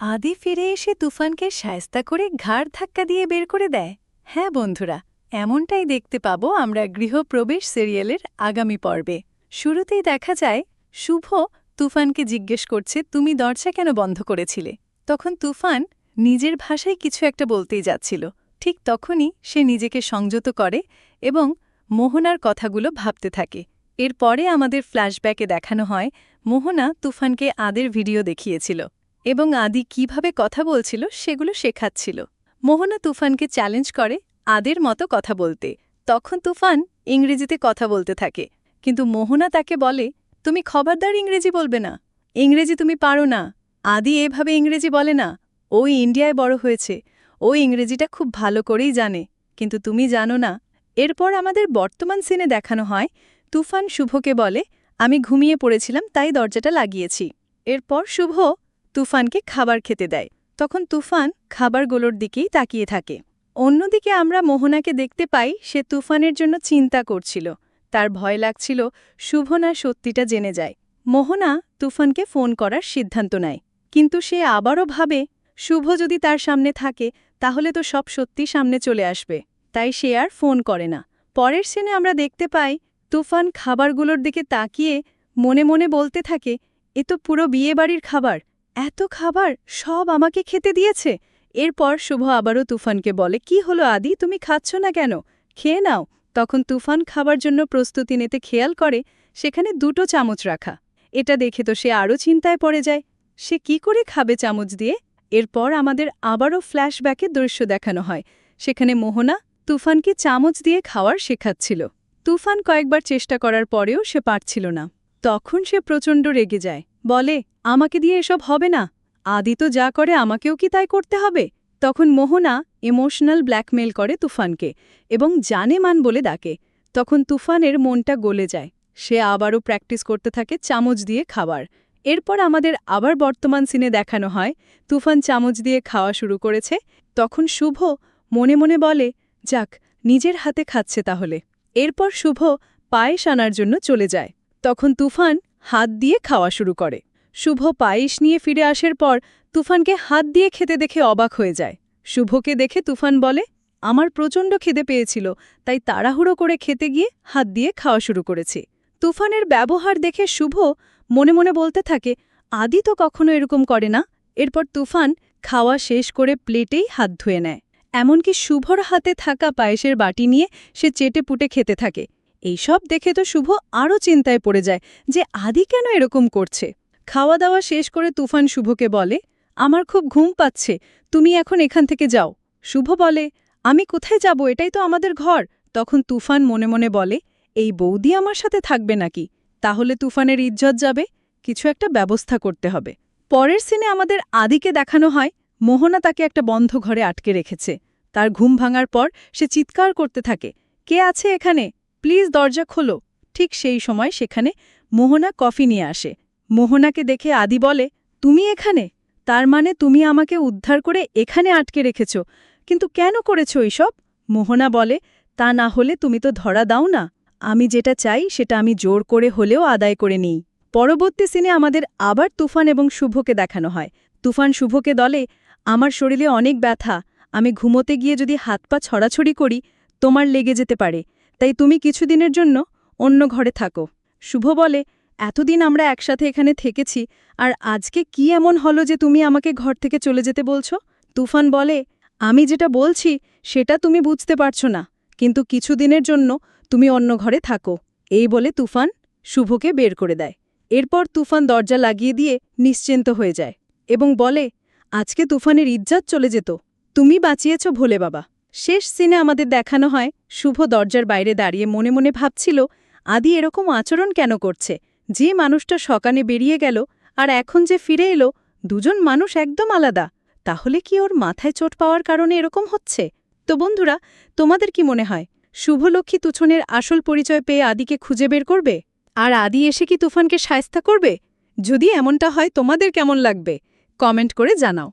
আদি ফিরে এসে তুফানকে সায়স্তা করে ঘাড় ধাক্কা দিয়ে বের করে দেয়। হ্যাঁ বন্ধুরা, এমনটাই দেখতে পাব আমরা গৃহপ্রবেশ সিরিয়ালের আগামী পর্বে। শুরুতেই দেখা যায়, শুভ তুফানকে জিজ্ঞেস করছে, তুমি দরজা কেন বন্ধ করেছিলে? তখন তুফান নিজের ভাষায় কিছু একটা বলতেই যাচ্ছিল। ঠিক তখনই সে নিজেকে সংযত করে এবং মোহনার কথাগুলো ভাবতে থাকে। এরপরে আমাদের ফ্ল্যাশব্যাকে দেখানো হয়, মোহনা তুফানকে আদের ভিডিও দেখিয়েছিল। এবং আদি কীভাবে কথা বলছিল সেগুলো শেখাচ্ছিল। মোহনা তুফানকে চ্যালেঞ্জ করে আদের মতো কথা বলতে। তখন তুফান ইংরেজিতে কথা বলতে থাকে, কিন্তু মোহনা তাকে বলে, তুমি খবরদার ইংরেজি বলবে না। ইংরেজি তুমি পারো না। আদি এভাবে ইংরেজি বলে না। ওই ইন্ডিয়ায় বড় হয়েছে। ও ইংরেজিটা খুব ভালো করেই জানে, কিন্তু তুমি জানো না। এরপর আমাদের বর্তমান সিনে দেখানো হয়, তুফান শুভকে বলে, আমি ঘুমিয়ে পড়েছিলাম, তাই দরজাটা লাগিয়েছি। এরপর শুভ তুফানকে খাবার খেতে দেয়। তখন তুফান খাবারগুলোর দিকেই তাকিয়ে থাকে। অন্যদিকে আমরা মোহনাকে দেখতে পাই, সে তুফানের জন্য চিন্তা করছিল। তার ভয় লাগছিল, শুভ না সত্যিটা জেনে যায়। মোহনা তুফানকে ফোন করার সিদ্ধান্ত নেয়। কিন্তু সে আবারও ভাবে, শুভ যদি তার সামনে থাকে, তাহলে তো সব সত্যি সামনে চলে আসবে। তাই সে আর ফোন করে না। পরের সিনে আমরা দেখতে পাই, তুফান খাবারগুলোর দিকে তাকিয়ে মনে মনে বলতে থাকে, এ তো পুরো বিয়েবাড়ির খাবার। এত খাবার সব আমাকে খেতে দিয়েছে। এরপর শুভ আবারও তুফানকে বলে, কি হলো আদি? তুমি খাচ্ছ না কেন? খেয়ে নাও। তখন তুফান খাবার জন্য প্রস্তুতি নিতে খেয়াল করে, সেখানে দুটো চামচ রাখা। এটা দেখে তো সে আরও চিন্তায় পড়ে যায়। সে কি করে খাবে চামচ দিয়ে? এরপর আমাদের আবারও ফ্ল্যাশব্যাকে দৃশ্য দেখানো হয়। সেখানে মোহনা তুফানকে চামচ দিয়ে খাওয়ার শেখাচ্ছিল। তুফান কয়েকবার চেষ্টা করার পরেও সে পারছিল না। তখন সে প্রচণ্ড রেগে যায়। বলে, আমাকে দিয়ে এসব হবে না। আদি তো যা করে আমাকেও কি তাই করতে হবে? তখন মোহনা ইমোশনাল ব্ল্যাকমেল করে তুফানকে এবং জানে মান বলে ডাকে। তখন তুফানের মনটা গলে যায়। সে আবারও প্র্যাকটিস করতে থাকে চামচ দিয়ে খাবার। এরপর আমাদের আবার বর্তমান সিনে দেখানো হয়। তুফান চামচ দিয়ে খাওয়া শুরু করেছে। তখন শুভ মনে মনে বলে, যাক, নিজের হাতে খাচ্ছে তাহলে। এরপর শুভ পায়েস আনার জন্য চলে যায়। তখন তুফান হাত দিয়ে খাওয়া শুরু করে। শুভ পায়েস নিয়ে ফিরে আসার পর তুফানকে হাত দিয়ে খেতে দেখে অবাক হয়ে যায়। শুভকে দেখে তুফান বলে, আমার প্রচণ্ড খিদে পেয়েছিল, তাই তাড়াহুড়ো করে খেতে গিয়ে হাত দিয়ে খাওয়া শুরু করেছি। তুফানের ব্যবহার দেখে শুভ মনে মনে বলতে থাকে, আদি তো কখনো এরকম করে না। এরপর তুফান খাওয়া শেষ করে প্লেটেই হাত ধুয়ে নেয়। এমনকি শুভর হাতে থাকা পায়েসের বাটি নিয়ে সে চেটে পুটে খেতে থাকে। এইসব দেখে তো শুভ আরও চিন্তায় পড়ে যায় যে আদি কেন এরকম করছে। খাওয়া দাওয়া শেষ করে তুফান শুভকে বলে, আমার খুব ঘুম পাচ্ছে, তুমি এখন এখান থেকে যাও। শুভ বলে, আমি কোথায় যাব? এটাই তো আমাদের ঘর। তখন তুফান মনে মনে বলে, এই বৌদি আমার সাথে থাকবে নাকি? তাহলে তুফানের ইজ্জত যাবে, কিছু একটা ব্যবস্থা করতে হবে। পরের সিনে আমাদের আদিকে দেখানো হয়, মোহনা তাকে একটা বন্ধ ঘরে আটকে রেখেছে। তার ঘুম ভাঙার পর সে চিৎকার করতে থাকে, কে আছে এখানে? প্লিজ দরজা খোলো। ঠিক সেই সময় সেখানে মোহনা কফি নিয়ে আসে। মোহনাকে দেখে আদি বলে, তুমি এখানে? তার মানে তুমি আমাকে উদ্ধার করে এখানে আটকে রেখেছ। কিন্তু কেন করেছ এইসব মোহনা বলে, তা না হলে তুমি তো ধরা দাও না। আমি যেটা চাই সেটা আমি জোর করে হলেও আদায় করে নিই। পরবর্তী সিনে আমাদের আবার তুফান এবং শুভকে দেখানো হয়। তুফান শুভকে দলে, আমার শরীরে অনেক ব্যথা। আমি ঘুমোতে গিয়ে যদি হাত পা ছড়াছড়ি করি, তোমার লেগে যেতে পারে। তাই তুমি কিছুদিনের জন্য অন্য ঘরে থাকো। শুভ বলে, এতদিন আমরা একসাথে এখানে থেকেছি, আর আজকে কি এমন হলো যে তুমি আমাকে ঘর থেকে চলে যেতে বলছো? তুফান বলে, আমি যেটা বলছি, সেটা তুমি বুঝতে পারছ না, কিন্তু কিছুদিনের জন্য তুমি অন্য ঘরে থাকো। এই বলে তুফান শুভকে বের করে দেয়। এরপর তুফান দরজা লাগিয়ে দিয়ে নিশ্চিন্ত হয়ে যায় এবং বলে, আজকে তুফানের ইজ্জাত চলে যেত। তুমি বাঁচিয়েছ ভোলে বাবা। শেষ সিনে আমাদের দেখানো হয় শুভ দরজার বাইরে দাঁড়িয়ে মনে মনে ভাবছিল, আদি এরকম আচরণ কেন করছে? যে মানুষটা সকানে বেরিয়ে গেল আর এখন যে ফিরে এলো, দুজন মানুষ একদম আলাদা। তাহলে কি ওর মাথায় চোট পাওয়ার কারণে এরকম হচ্ছে? তো বন্ধুরা, তোমাদের কি মনে হয়, শুভলক্ষ্মী তুছনের আসল পরিচয় পেয়ে আদিকে খুঁজে বের করবে? আর আদি এসে কি তুফানকে সায়স্তা করবে? যদি এমনটা হয়, তোমাদের কেমন লাগবে? কমেন্ট করে জানাও।